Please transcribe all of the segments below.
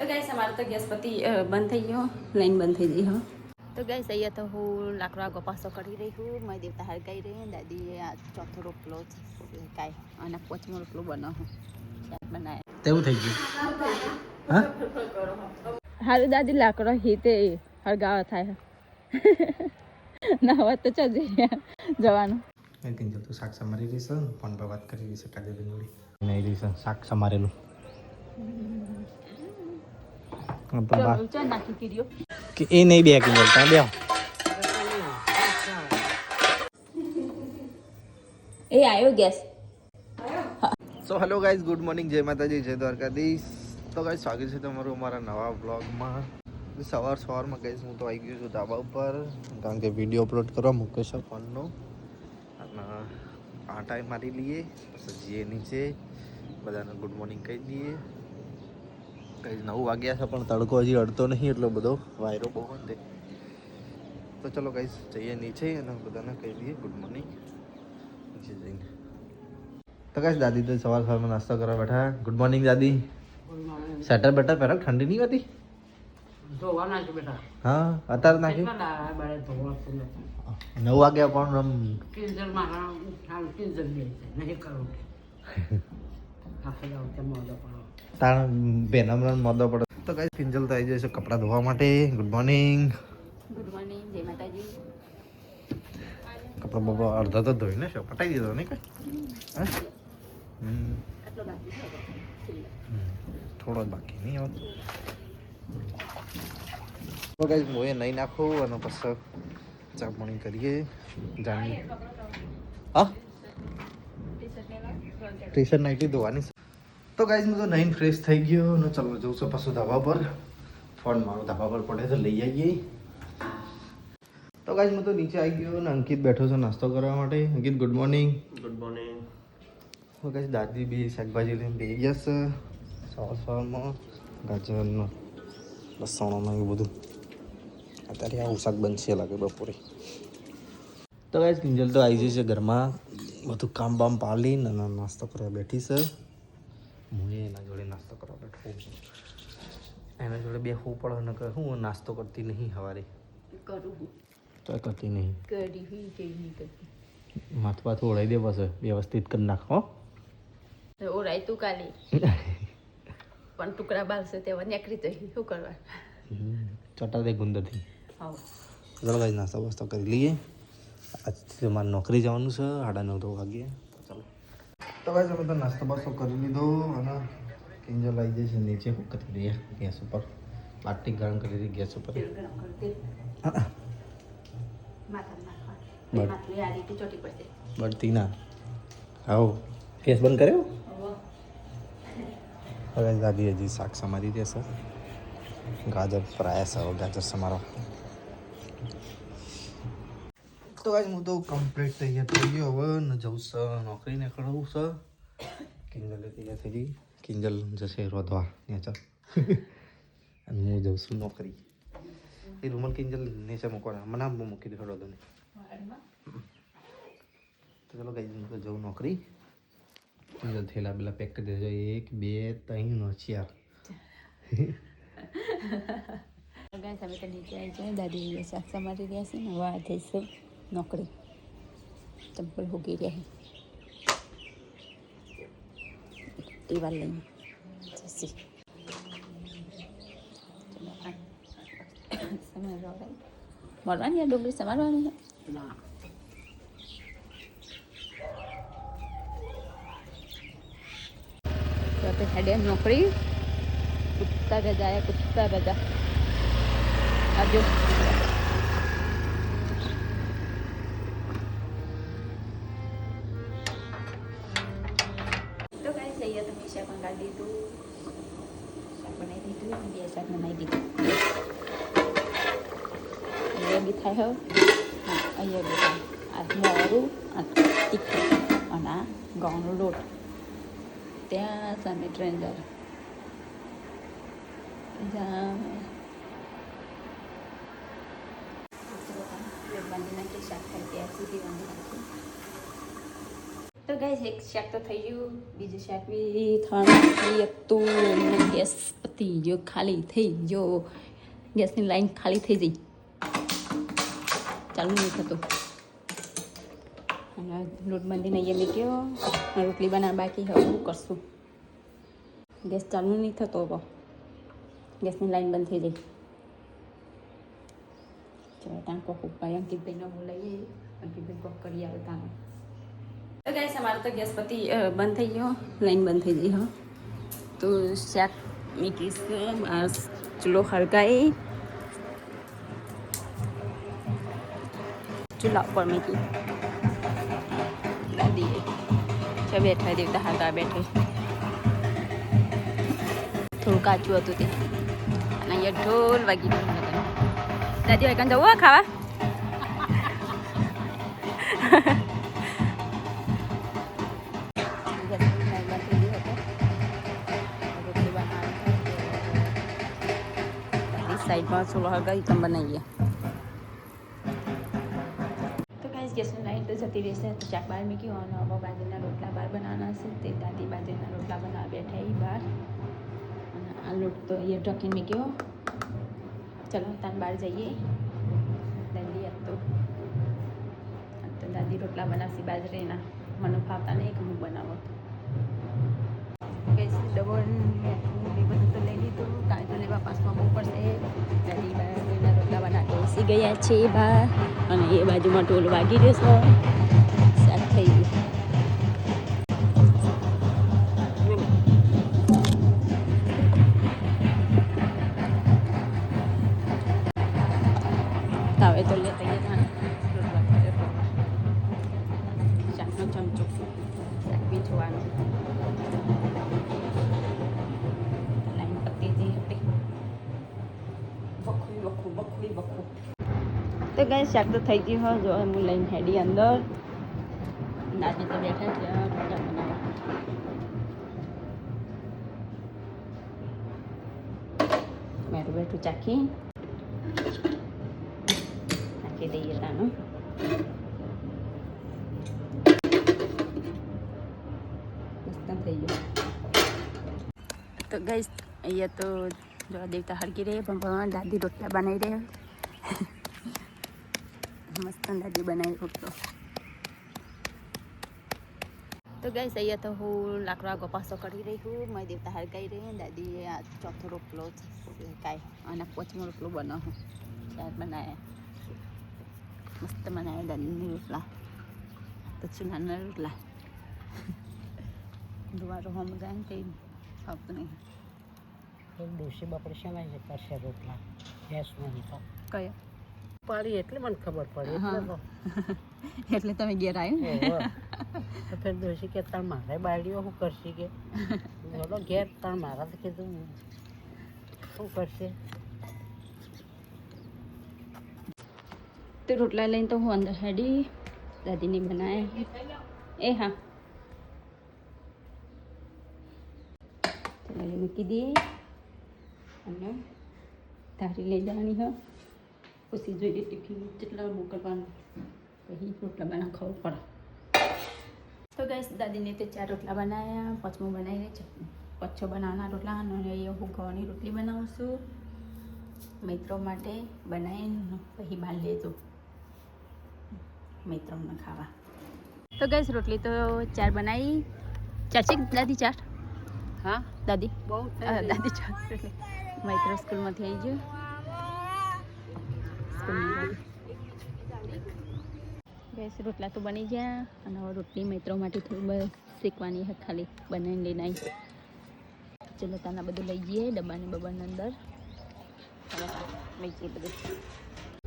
તો ગાઈસ અમારો તો ગેસ પતિ બંધ થઈ ગયો લાઈન બંધ થઈ ગઈ હો. તો ગાઈસ અહીંયા તો હું લાકડો આગો પાસો કરી રહી છું મારી દેવતા હળગાઈ રહી દાદી આ ચોથો રોટલો છે કાંઈ અને પાંચમો રોટલો બનાવો બનાવ્યા તેવું થઈ ગયું. હારું દાદી લાકડો હીતે હળગાવા થાય. ના તો ચાલ જવાનું. મેં કીધું તું શાક સમારી રહીશ ફોન પર વાત કરી રહીશ કાજે નહીં રહીશ શાક સમારેલું પણ બા ચાલ નાખી કીધું કે એ નહીં બે કિંજલ ત્યાં બે એ આવ્યો gas. So hello guys good morning જય માતાજી જય દ્વારકાધીશ. તો ગાઈઝ સ્વાગત છે તમારું અમારા નવા બ્લોગમાં સવાર સવારમાં ગાઈઝ હું તો આવી ગયો છું ધાબા ઉપર કારણ કે વીડિયો અપલોડ કરવા મૂક્યો છે ફોનનો. અને આ ટાઈમ મારી લઈએ પછી જઈએ નીચે. બધાને ગુડ મોર્નિંગ કહી દઈએ. કંઈ નવ વાગ્યા છે પણ તડકો હજી અડતો નહીં એટલો બધો વાયરો બહુ છે તો ચલો કઈ જઈએ નીચે અને બધાને કહી દઈએ ગુડ મોર્નિંગ નીચે જઈને. તો કઈ દાદી તો સવાર સવારમાં નાસ્તો કરવા બેઠા. ગુડ મોર્નિંગ દાદી. સેટર બેટર પહેરો? ઠંડી નહીં હોતી? હા અત્યારે નાખી? કેટલા દાડા બારે ધોવા છે લોકો? નવ વાગ્યા પણ આમ કિંજલ મારા ઉઠાણ કિંજલ બે છે નહીં કરું આખે જાવ તે મોડો પડો તાણ બેનમરન મોદો પડે તો કઈ કિંજલ તો આવી જશે કપડાં ધોવા માટે. ગુડ મોર્નિંગ ગુડ મોર્નિંગ જય માતાજી. કપડાં બપડા અડધા તો ધોઈને છે પટાઈ દીધો નહીં કઈ. થોડો બાકી નહીં આવતો તો કઈ મોએ નહીં નાખું અને પછી ચા પાણી કરીએ. જાણી હા ટી શર્ટ નાખી ધોવાની તો ગાઈઝ હું તો નાઈન ફ્રેશ થઈ ગયો. અને ચલો જઉં છું પાછું ધાબા પર. ફોન મારો ધાબા પર પડે તો લઈ આવીએ. તો ગાઈઝ હું તો નીચે આવી ગયો અને અંકિત બેઠો છે નાસ્તો કરવા માટે. Ankit good morning good morning હું ગાઈઝ દાદી બી શાકભાજી લઈને બે ગયા છે. સવાર સવારમાં ગાજરનો લસણોમાં એવું બધું. અત્યારે આવું શાક બનશે લાગે બપોરે. તો ગાઈઝ કિંજલ તો આવી જશે ઘરમાં. બધું કામ બામ અને નાસ્તો કરવા બેઠી છે. હું એના જોડે નાસ્તો કરવા બેઠો એના જોડે બેસવું પડે ને કે હું નાસ્તો કરતી નહીં સવારે કરું તો કરતી નહીં. કરી હોય કેવી નહીં કરતી. માથું પાથું ઓળાઈ દે બસ વ્યવસ્થિત કરી નાખો ઓરાય તું કાલી. પણ ટુકડા બાલશે તેવા નીકળી જઈ શું કરવા? ચટા દે ગુંદરથી. હા ચલો નાસ્તો વાસ્તો કરી લઈએ. આજથી મારે નોકરી જવાનું છે સાડા નવ વાગ્યે. તો ભાઈ અમે તો નાસ્તો બાસ્તો કરી લીધો અને કિંજલ આવી જાય છે નીચે કુક કરી રહી ગેસ ઉપર. પ્લાસ્ટિક ગરમ કરી રહી ગેસ ઉપર. બળતી ના આવો. ગેસ બંધ કર્યો? હવે દાદી હજી શાક સમારી દેશે ગાજર ફ્રાય છે ગાજર સમારો. તો આજ હું તો કમ્પ્લીટ તૈયાર થઈ ગયો હવે ને જવું છે નોકરી નીકળવું છે કિંજલ તૈયાર થઈ ગઈ કિંજલ જશે રોધવા ત્યાં ચાલ અને હું જઉં છું નોકરી એ રૂમલ કિંજલ નીચે મૂકવાના મને આમ મૂકી દીધો રોધો ને તો ચલો કઈ હું તો જઉં નોકરી કિંજલ થેલા પેલા પેક કરી દેજો એક બે ત્રણ નો ચાર ગાઈસ અમે તો નીચે આવી જાય દાદી શાક સમારી રહ્યા છે ને વાત આ રહ્યા ટીવાલ લઈને. જશે ચલો આ સમારવા મળવાની આ ડુંગળી સમારવાની આપણે હેડે નોકરી. કુત્તા રજા કુત્તા રજા આવજો તો કાંઈ સહી તમે શાક મંગાવી દીધું શાક બનાવી દીધું અને બે શાક બનાવી દીધું અહીંયા બી થાય હવે હા અહીંયા બી થાય આ મોરું આ તીખું અને આ ઘઉંનો લોટ ત્યાં સામે ટ્રેન જાય ત્યાં બાંધી નાખી શાક થાય ત્યાં સુધી બાંધી નાખી તો ગાઈઝ એક શાક તો થઈ ગયું. બીજું શાક બી થવાનું હતું. ગેસ પતી જો ખાલી થઈ ગયો. ગેસની લાઈન ખાલી થઈ ગઈ. ચાલુ નહીં થતું. અને લોટ બાંધીને અહીંયા મૂક્યો. ગયો રોટલી બનાવવા બાકી હવે શું કરશું? ગેસ ચાલુ નહીં થતો હવે. ગેસની લાઈન બંધ થઈ ગઈ. ચાલો કોક ઉપાય. અંકિતભાઈને બોલાવીએ. અંકિતભાઈ કોક કરી આવે ત્યાં તો ગેસ પતી બંધ થઈ ગયો, લાઈન બંધ થઈ ગઈ, હો. તો શાક મૂકીશ ચૂલો હળગાઈ. ચૂલા ઉપર મૂકી. દાદી છે બેઠા દેવતા હાગા બેઠે. થોડું કાચું હતું તે. અને અહીંયા ઢોલ વાગી ગયું દાદી કાં જવું ખાવા? સાઈડમાં ચૂલો હળગાવી બનાવીએ તો કાંઈ ગેસની લાઈટ તો જતી રહેશે તો શાક બહાર મૂક્યું અને હવે બાજરીના રોટલા બહાર બનાવવાના છે તે દાદી બાજરીના રોટલા બનાવવા બેઠા એ બહાર આ લોટ તો અહીંયા ઢકીને મૂક્યો ચલો તાન બહાર જઈએ દાદી તો તો દાદી રોટલા બનાવશે બાજરીના મને ફાવતા નહીં કે હું બનાવો ડબલ બધું તો લઈ લીધું કાંઈ તો લેવા પાસમાં બહુ પડશે ગયા છે બહાર અને એ બાજુમાં ઢોલ વાગી રહ્યો છે. શાક તો થઈ ગયું હોય, જો હું લઈને હેડી અંદર. દાદી તો બેઠા છે બનાવવા બેઠું ચાખી. નાખી દઈએ તાનું. તો ગઈશ અહીંયા તો જો દેવતા હળગી રહી, પણ દાદી રોટલા બનાવી રહ્યા મસ્ત દાદી બનાવી શકતો. તો ગઈ અહીંયા તો હું લાકડો આગો પાસો કરી રહી છું. મારી દેવતા ગઈ રહી દાદીએ આ ચોથો રોટલો કાંઈ અને પોચમો રોટલો બનાવું ચાર બનાવ્યા મસ્ત બનાવ્યા દાદીની રોટલા. તો ચૂનાના રોટલા. દુવારો હોમ જાય ને કંઈ ફાવતું નહીં. એક દિવસે બાપડે શેના છે કરશે રોટલા. ગેસ નહીં તો. કયો? પાડી એટલે મને ખબર પડી. એટલે તમે ઘેર આવ્યો ફેર ડોસી કે તાર મારે બાળીઓ શું કરશે કે? બોલો ઘેર તાર મારા તો કીધું શું કરશે? તે રોટલા લઈને તો હું અંદર હેડી દાદીને બનાવે એ હા. મૂકી દઈએ અને તારી લઈ જવાની હ. પછી જોઈએ ટિફિન કેટલા મોકલવાનું પછી રોટલા બનાવ ખબર પડે. તો ગઈશ દાદીને તે ચાર રોટલા બનાવ્યા પચમો બનાવીને પચ્છો બનાવવાના રોટલા અને એ હું ઘઉંની રોટલી બનાવું છું. મિત્રો માટે બનાવીને પછી બહાર લેજો મિત્રોને ખાવા. તો ગઈશ રોટલી તો ચાર બનાવી. ચાચી છે દાદી ચાર? હા. દાદી? બહુ દાદી ચાર. રોટલી મિત્રો સ્કૂલમાંથી આવી ગયો. ગેસ રોટલા તો બની ગયા અને હવે રોટલી મિત્રો માટે થોડું બસ શેકવાની છે ખાલી બનાવીને લઈને આવી ચલો તાના બધું લઈ જઈએ ડબ્બાને બબ્બાની અંદર. લઈ જઈએ બધું.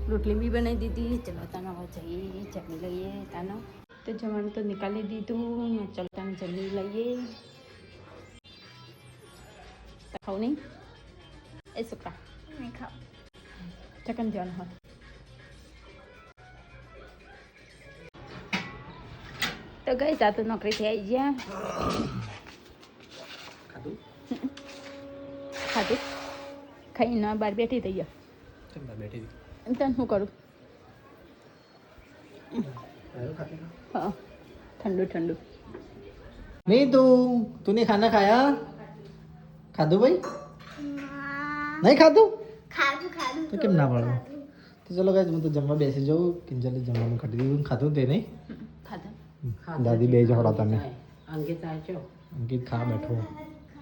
રોટલી બી બનાવી દીધી. ચલો તાના હવે જઈએ જમી લઈએ તાનો. તો જવાનું તો નીકાળી દીધું. ચલો તાને જમી લઈએ. ખાવ નહીં? એ છોકરા. નહીં ખાવ. ચકન જવાનું હોય તો ગઈ તા તો નોકરીથી આવી ગયા ખાધું? ખાધું. ખાઈને બહાર બેઠી થઈ ગયા. બેઠી તને શું કરું? હા ઠંડુ ઠંડુ. નહીં તું તું નહીં ખાના ખાયા? ખાધું ભાઈ? નહીં ખાધું? ખાધું ખાધું તો કેમ ના પાડો? તો ચલો ગાય હું તો જમવા બેસી જાઉં કિંજલે જમવાનું કાઢી દીધું ખાધું તે નહીં. દાદી બે જવડા તમે અંકિત આવજો અંકિત ખા બેઠો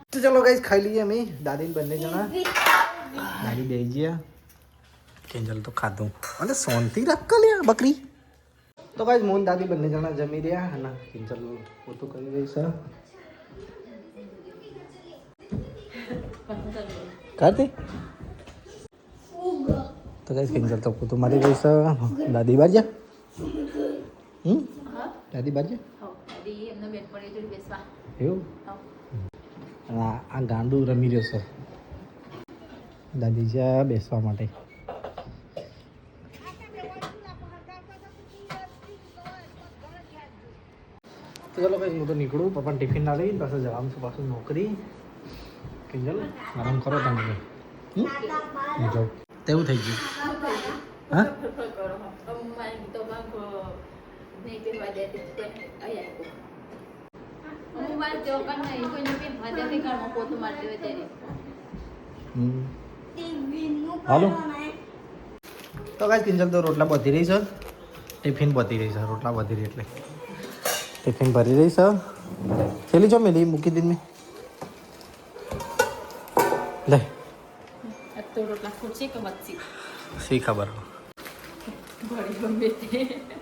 તો ચલો ગાઈસ ખાઈ લઈએ અમે દાદી ને બંને જણા દાદી બે ગયા કિંજલ તો ખાધું અને શાંતિ રાખ લ્યા બકરી તો ગાઈસ મોહન દાદી બંને જણા જમી રહ્યા અને કિંજલ પોતું કરી રહી છે કાતે તો ગાઈસ કિંજલ તો પોતું મારી રહી છે દાદી બાજ્યા હમ દાદી બેસવા. એવું? આ ગાંડુ રમી રહ્યો છે. દાદી જ્યાં બેસવા માટે. ચલો ભાઈ હું તો નીકળું. પપ્પા ટિફિન ના લઈને પાછું જવાનું છું પાછું નોકરી. ચાલો આરામ કરો તમે? જાઉં તેવું થઈ ગયું. હા? હમ. હાલો તો કાંઈ કિંજલ તો રોટલા બધી રહી છે ટિફિન બધી રહી છે રોટલા બધી રહી એટલે ટિફિન ભરી રહી છે થેલી જો મેલી મૂકી દીધી મેં લે તો રોટલા કે વધશે શી ખબર તે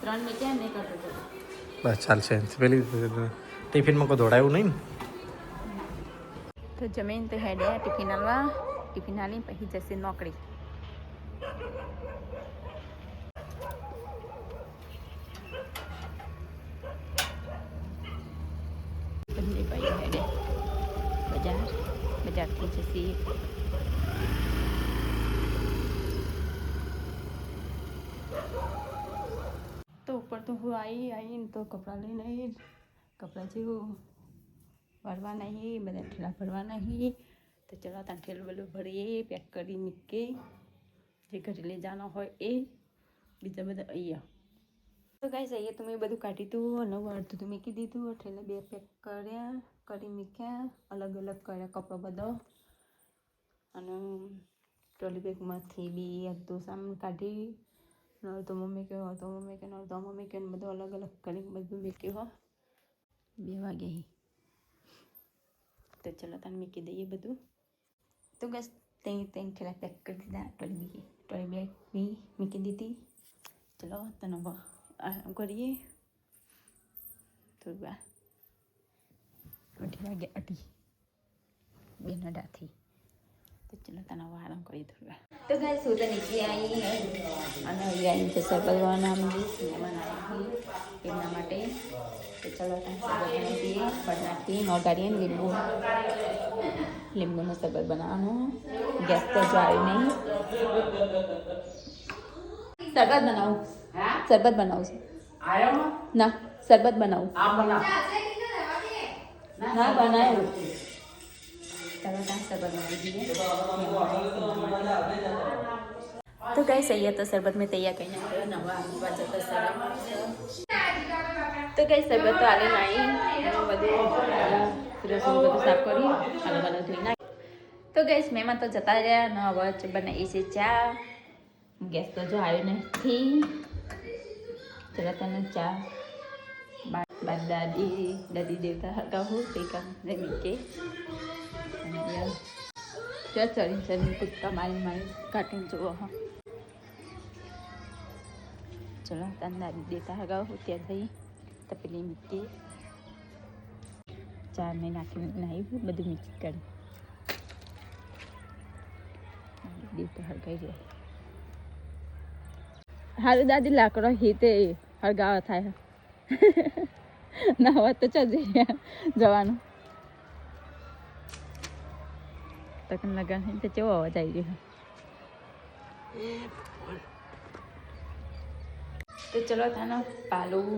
ત્રણ મેં ક્યાં નહીં કરતો બસ ચાલશે. પેલી ટિફિનમાં કોઈ દોડાયું નહીં? તો જમીન તો હેડે ટિફિન હાલવા. ટિફિન હાલી પછી જશે નોકરી. બંને ભાઈઓ હેડે. બજાર. બજારથી જશે તો ઉપર તો હું આવી આવીને તો કપડાં લઈને આવી કપડાં જેવું ભરવા નહીં બધા ઠેલા ભરવા નહીં તો ચલો ત્યાં ઠેલું બેલું ભરીએ પેક કરી મૂકીએ જે ઘરે લઈ જવાનો હોય એ બીજા બધા અહીંયા તો ગાઈસ અહીંયા તો મેં બધું કાઢી હતું અને અડધું તો મૂકી દીધું ઠેલા બે પેક કર્યા કરી મૂક્યા અલગ અલગ કર્યા કપડો બધો અને ટ્રોલી બેગમાંથી બી અડધું સામાન કાઢી નડતો મમ્મી કહ્યો તો મમ્મી કે નડતો મમ્મી કે બધું અલગ અલગ કરી બધું મૂક્યું હો. બે વાગે તો ચલો તને મૂકી દઈએ બધું. તો બસ ત્યાં ત્યાં ખેલા પેક કરી દીધા, ટોળી મૂકી, ટોળી બેગ બી મૂકી દીધી. ચલો તને આરામ કરીએ. થોડી વાર અઢી વાગે અઢી. બેન નડાથી. તો ચલો તને આરામ કરીએ થોડી તો ગાય શું તો નીચે આવી અને આવી છે સરબત બનાવી મહેમાન આવી એમના માટે તો ચલો બનાવી દઈએ નાખી નોગાડીએ લીંબુ લીંબુનો સરબત બનાવવાનું ગેસ તો જો નહીં શરબત બનાવું શરબત બનાવું છું ના શરબત બનાવું ના બનાવ્યું ચાલો સરબત બનાવી દઈએ તો કઈ સૈયદ તો શરબત મેં તૈયાર કરીને તો કઈ શરબત તો આલે નાઈ. બધું બધું સાફ કરી અલગ અલગ ધોઈ નાખી તો ગઈશ મેમાં તો જતા રહ્યા ને હવે બનાવી છે ચા. ગેસ તો જો આવ્યો નથી. ચલો તને ચા બાદ દાદી દાદી દેવતા હરગાવું તે કામ મૂકે જો ચડી ચડી કૂદકા મારી મારી કાર્ટૂન જોવો હા ચલો તને દાદી દેતા હગાવ ત્યાં થઈ તો પેલી મૂકી ચાર ને નાખી નાખ્યું બધું મિક્સ કરી દેતા હળગાઈ જાય હારું દાદી, લાકડો હીતે હળગાવા થાય. ના હોત તો ચાલ જવાનું. તકન લગન તો કેવો અવાજ આવી ગયો તો ચલો થાનો પાલું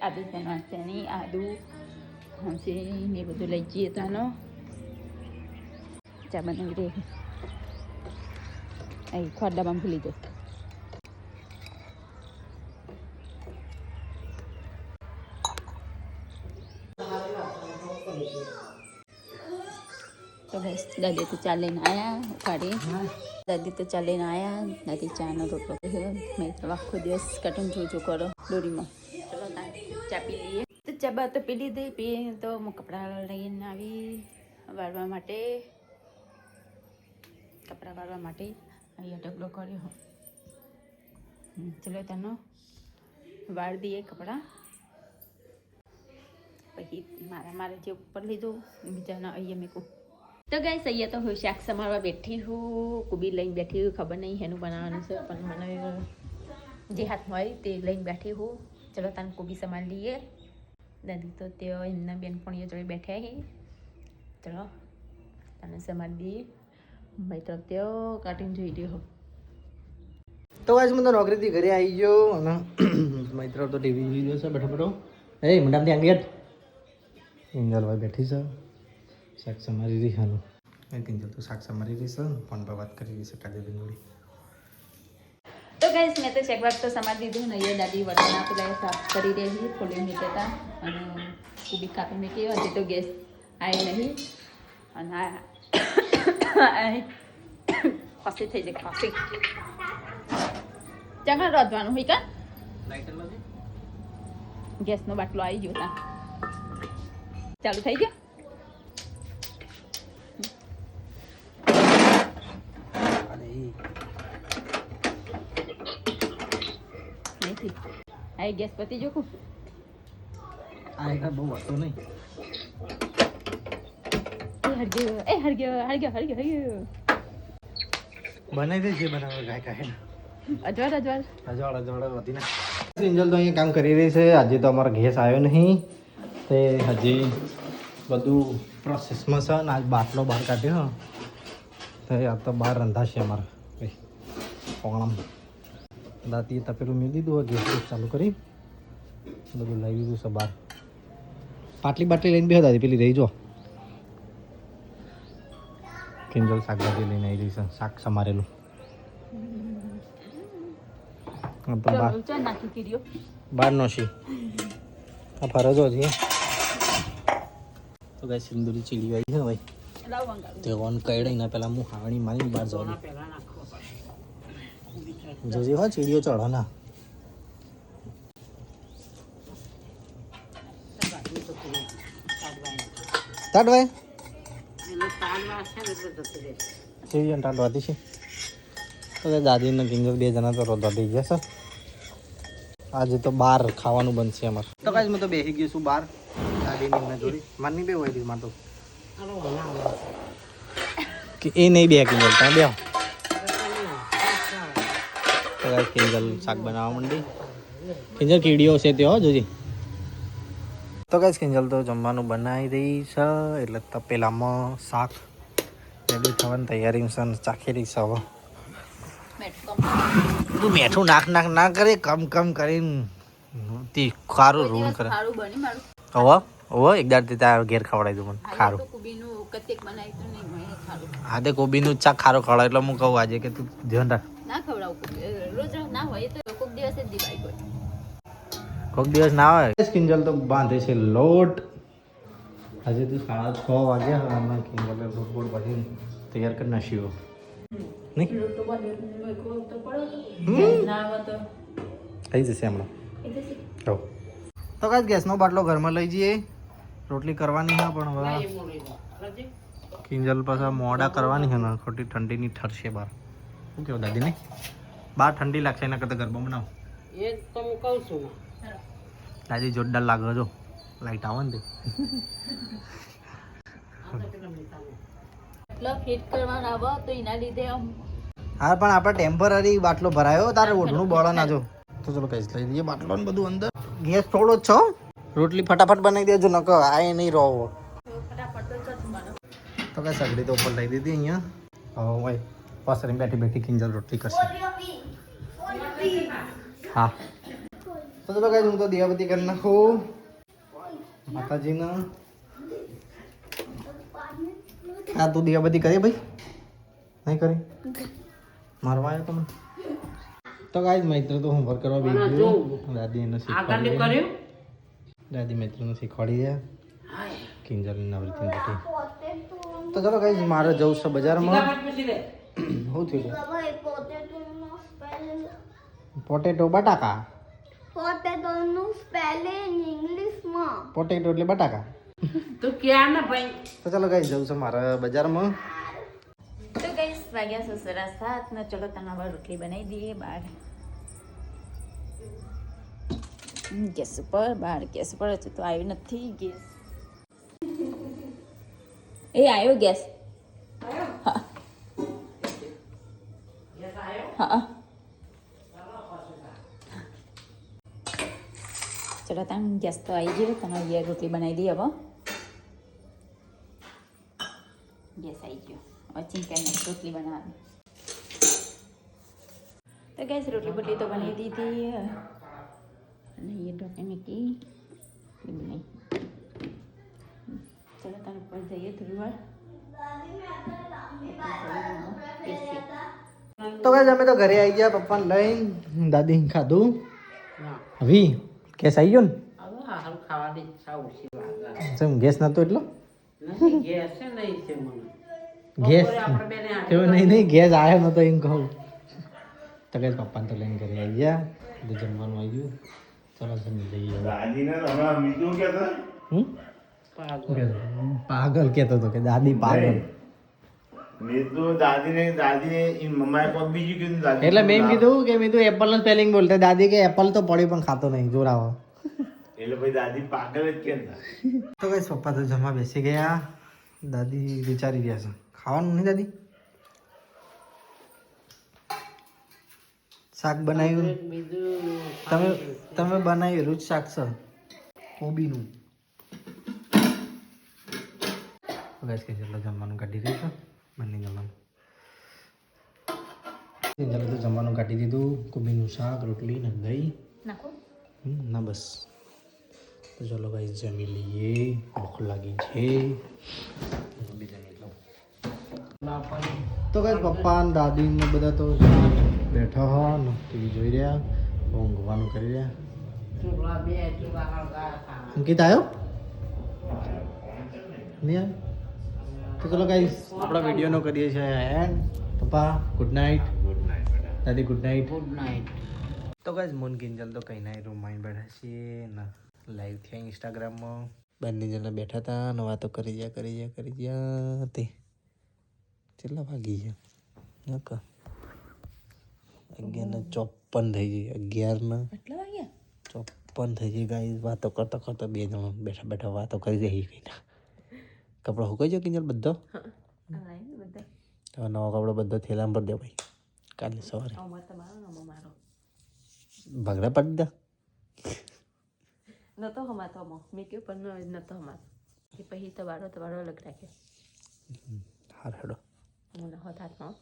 આદુ નાસ્તાની આદુ હંસી ને બધું લઈ જઈએ તાનો ચા બનાવી રહી અહીં ખોડામાં ભૂલી જશે તો બસ દાદી તો ચા લઈને આવ્યા ઉખાડી દાદી તો ચા લઈને આવ્યા દાદી ચાનો રોટલો મેં તો આખો દિવસ કટન જોજો કરો દોરીમાં ચલો ચા પી લઈએ તો ચા બા તો પી લીધી પી તો હું કપડાં લઈને આવી વાળવા માટે કપડાં વાળવા માટે અહીંયા ઢગલો કર્યો ચલો તનો વાળ દઈએ કપડાં પછી મારા મારે જે ઉપર લીધું બીજાના અહીંયા તો ગાઈસ અહીંયા તો હું શાક સમારવા બેઠી હું કુબી લઈને બેઠી હું, ખબર નહીં એનું બનાવવાનું છે, પણ મને જે હાથમાં આવી તે લઈને બેઠી હું. ચલો તને કુબી સમાર લઈએ. દાદી તો તેઓ એમના બેનપણીઓ જોડે બેઠા હે. ચલો, તને સમાર દઈએ. ભાઈ તો તેઓ કાઢીને જોઈ રહ્યો. તો આજ મને નોકરીથી ઘરે આવી ગયો અને મૈત્ર તો ટીવી જોઈ રહ્યો છે, બેઠો બેઠો. એ મંડામ ત્યાં ગયા કિંજલભાઈ બેઠી છે. શાક સમારી રહી એ કિંજલ શાક સમારી રહી છે ફોન પર વાત કરી રહી છે જોડે તો ગાઈસ મેં તો ચેકવાક તો સમાર દીધું ને અહીંયા દાદી વટાણા પેલા સાફ કરી રહી ફોલી મૂકતા અને કુબી કાપી મૂકી હજી તો ગેસ આવી નહીં અને આ ખસી થઈ જાય ખસી ચાંગા રોધવાનું હોય કા? ગેસનો બાટલો આવી ગયો તા. ચાલુ થઈ ગયો? નહીં. આ ગેસ પતી જોખું આ એક બહુ વાતો નહીં. એ હરગ્યો એ હરગ્યો હરગ્યો હરગ્યો હરગ્યો બનાવી દે જે બનાવે ગાય કાય અજવાળ અજવાળ. અજવાળ અજવાળ વધી ના. કિંજલ તો અહીંયા કામ કરી રહી છે. આજે તો અમારો ગેસ આવ્યો નહીં. તે હજી બધું પ્રોસેસમાં છે ને આજ બાટલો બહાર કાઢ્યો. તો આ તો બહાર રંધાશે અમારે. ભાઈ પોણામ દાંતીએ તપેલું મેં દીધું હોય ગેસ ચાલુ કરી. બધું લઈ લીધું છે બહાર. પાટલી બાટલી લઈને બેહો દાદી પેલી રહી જો. કિંજલ શાકભાજી લઈને આવી રહી છે શાક સમારેલું. બાર નો છે. આ ફરજો છે. તો કઈ સિંદુરી ચીલી આવી છે ભાઈ? તે ઓન કઈડે ને પેલા હું હાવણી મારી બહાર જવા પહેલા નાખવો પડે દે જોજે હો ચીડીઓ ચડો ના. બાજુ તો પેલું કાઢવાનું. તાટ ભાઈ એટલે તારમાં છે ને એટલે જતું રહેશે. ચીડીઓ ટાટવાતી છે તો કે દાદી ને કિંજલ બે જણા તો રોધવા દઈ ગયા છે. આજે તો બહાર ખાવાનું બનશે અમારે. તો કાંઈ હું તો બેસી ગયો છું બહાર દાદી ને એમના જોડે. મારની બે હોય માર તો. એ નહીં બે કિંજલ ત્યાં બે કિંજલ શાક બનાવવા માંડી કિંજલ કીડીઓ છે તે હો જોજી તો કઈ કિંજલ તો જમવાનું બનાવી રહી છે. એટલે તપેલામાં શાક રેડી થવાની તૈયારી છે ને ચાખી રહી છે હવે. તું મેઠું નાખ નાખ ના કરે કમ કમ કરીને તી ખારું રૂમ કરે. હવે? હવે એક દાડ તાર ઘેર ખવડાવી દઉં મને ખારું. હા તે કોબીનું ચાક ખારો ખારું ખવડાવ એટલે હું કહું આજે કે તું ધ્યાન રાખ. ના ખવડાવું કુબી. રોજ રોજ ના હોય તો કોઈક દિવસે જ દિવાળી હોય. કોઈક દિવસ ના આવે કિંજલ તો બાંધે છે લોટ. આજે તો સાડા છ વાગ્યા અને કિંજલે લોટ બોટ તૈયાર કરી નાખ્યો. નહીં? ના હોય તો. થઈ જશે હમણાં. તો કાંઈ ગેસનો બાટલો ઘરમાં લઈ જઈએ. રોટલી કરવાની હા પણ હવે? કિંજલ પાછા મોડા કરવાની છે ને ખોટી ઠંડીની ઠરશે બહાર. શું કહેવું દાદી નહીં? બહાર ઠંડી લાગશે એના કરતાં ગરબા બનાવો. એ તો હું કહું છું. દાદી જોરદાર લાગે જો. લાઈટ આવે ને તે. હા પણ આપણે ટેમ્પરરી બાટલો ભરાયો તારે ઓઢણું બળો ના જો. તો ચલો કઈ લઈ લઈએ બાટલો ને બધું અંદર. ગેસ થોડો જ છો રોટલી ફટાફટ બનાવી દેજો નકો આ એ નહીં રહો તો કઈ સગડી તો ઉપર લઈ દીધી અહીંયા. હવે ભાઈ પાછળ બેઠી બેઠી કિંજલ રોટલી કરશે. હા. તો ચલો કઈ હું તો દિયાબતી કરી નાખું. માતાજીના. હા તું દિયાબતી કરી ભાઈ? નહીં કરી? મારવા આવ્યો તમે તો કાય મૈત્ર તો હોમવર્ક કરવા બેસી. દાદી એને આગળની શીખવાડી કર્યું? દાદી મિત્રોને શીખવાડી દે હાય. કિંજલ નવરીથી બેઠી તો ચલો કઈ મારે જવું છે બજારમાં શું થયું પોટેટો બટાકા પોટેટોનું સ્પેલિંગ ઇંગ્લિશમાં પોટેટો એટલે બટાકા તો ક્યાં ના ભાઈ તો ચાલો કઈ જવું છે મારે બજારમાં તો ગઈ વાગ્યા સસરા સાત ને ચલો તમારા રોટલી બનાવી દઈએ બહાર ગેસ ઉપર બહાર ગેસ ઉપર હજુ તો આવ્યું નથી ગેસ એ આવ્યો ગેસ હા. હા. ચલો તમે ગેસ તો આવી ગયો. તમે ઘેર રોટલી બનાવી દઈએ હવે. ગેસ આવી ગયો. હવે ચિંતા રોટલી બનાવવાની. તો ગેસ રોટલી બોટલી તો બનાવી દીધી. અને એ ઢોકે મૂકી એ બનાવી ચલો તમે ઉપર જઈએ થોડી વાર તો કઈ અમે તો ઘરે આવી ગયા પપ્પાને લઈને દાદી ખાધું. હવે કેસ આવી ગયો ને? જેમ ગેસ નતો એટલો? ગેસ છે નહીં ગેસ? નહીં નહીં ગેસ આવ્યો નતો એમ કહું. તો કઈ પપ્પાને તો લઈને ઘરે આવી ગયા જમવાનું આવી ગયું. હમ? પાગલ. પાગલ કહેતો હતો કે દાદી પાગલ. એટલે મેં કીધું કે મેં એપલનું સ્પેલિંગ બોલતા. દાદી કે એપલ તો પડી પણ ખાતો નહીં. જોરાવો એટલે દાદી પાગલ જ કહેતા તો કઈ પપ્પા તો જમવા બેસી ગયા. દાદી વિચારી રહ્યા છે. ખાવાનું નહીં દાદી? શાક બનાવ્યું? તમે તમે બનાવેલું જ શાક છે કોબીનું. ગેસ કે જેટલો જમવાનું કાઢી દીધું બંને જમવાનું. ચાલો તો જમવાનું કાઢી દીધું. કોબીનું શાક રોટલી ને દહીં. ના બસ. તો ચલો ભાઈ જમી લઈએ. ભૂખ લાગી છે. તો કઈ પપ્પા દાદી ને બધા તો બેઠા હો ને ટીવી જોઈ રહ્યા ઊંઘવાનું કરી રહ્યા. અંકિત આવ્યો નહીં તો ચલો ગાઈસ આપણા વિડીયોનો કરીએ છીએ એન્ડ પપ્પા ગુડ નાઇટ ગુડ નાઇટ દાદી ગુડ નાઇટ ગુડ નાઇટ તો ગાઈસ મૂન કિંજલ તો કઈ ના રૂમમાં બેઠા છીએ ને લાઈવ થયા ઇન્સ્ટાગ્રામમાં બંને જણા બેઠા હતા ને વાતો કરી જ્યાં કરી જ્યાં કરી જ્યાં તે કેટલા વાગી ગયા? નકા. અગિયાર ને ચોપન થઈ ગઈ અગિયારના ચોપન થઈ ગઈ ગાઈ વાતો કરતા કરતા બે જણા બેઠા બેઠા વાતો કરી રહી ગઈ કપડો હુકાઈ ગયો કિંજલ બધો? બધા. હવે નવો કપડો બધો થેલામાં ભરી દે ભાઈ. કાલે સવારે. ભાગડા પાડી દે નતો હમાતો અમો મેં કહ્યું પણ નતો હમાતો. એ પછી તો વાળો તો વાળો અલગ રાખ્યો. હાર હેડો. હું હોત હાથમાં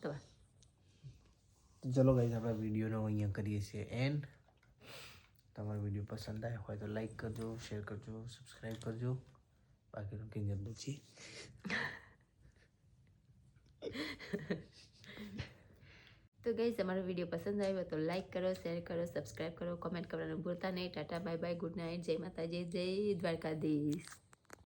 તો ચલો ગાઈઝ આપણે વિડીયોનો અહીંયા કરીએ છીએ એન્ડ તમારો વીડિયો પસંદ આવ્યો હોય તો લાઈક કરજો શેર કરજો સબસ્ક્રાઈબ કરજો. બાકીનું કિંજલ પછી તો ગઈ તમારો વીડિયો પસંદ આવ્યો તો લાઈક કરો શેર કરો સબસ્ક્રાઈબ કરો કોમેન્ટ કરવાનું ભૂલતા નહીં. Tata bye bye good night જય માતાજી, જય દ્વારકાધીશ.